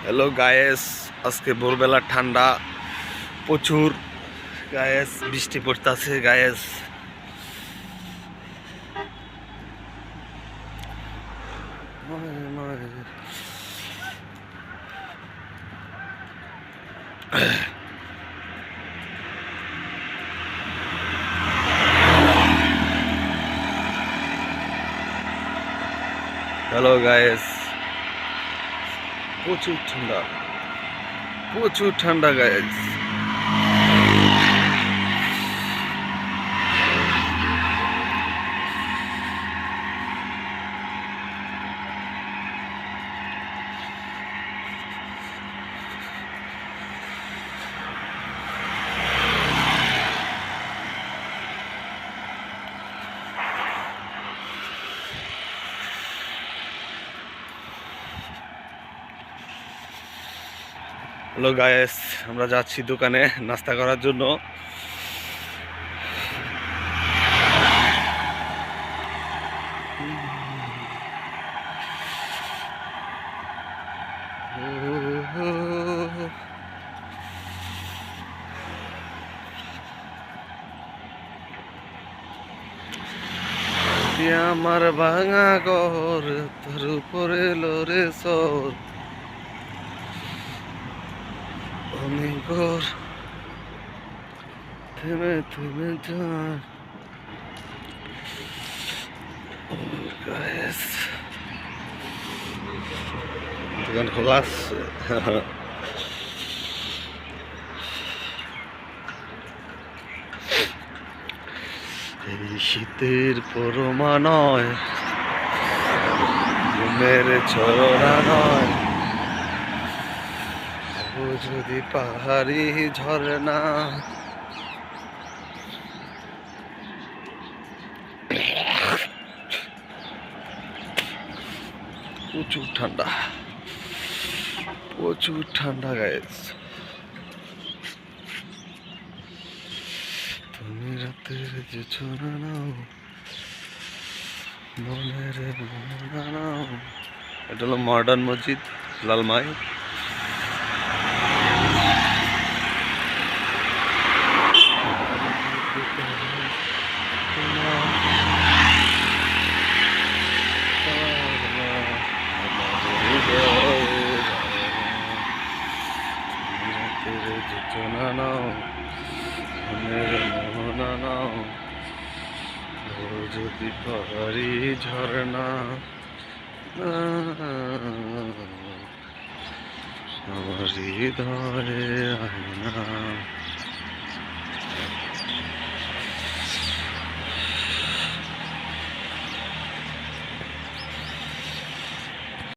Hello guys আজকে ভোরবেলা ঠান্ডা প্রচুর গায়েস বৃষ্টি পড়তেছে গায়েস হ্যালো গায়েস প্রচুর ঠান্ডা। প্রচুর ঠান্ডা গায়েস হ্যালো গায়েস, আমরা যাচ্ছি দোকানে নাস্তা করার জন্য। আমার ভাঙা ঘর তোর উপরে লোরে সর। অনেক ঘর থেমে থেমে যান। Guys. দোকান খোলা আছে। শীতের পরমা নয়, ঘুমের ছড়া নয়। ও যদি পাহাড়ি ঝরনা প্রচুর ঠান্ডা। প্রচুর ঠান্ডা গায়েস তুমি রাতের যে ছোড়া নাও, মনের এটা হলো মডার্ন মসজিদ লালমাই যোজনা নাও মোহনা নাও যদি পাহাড়ি ঝরনা আমার হৃদয়ে আয়না।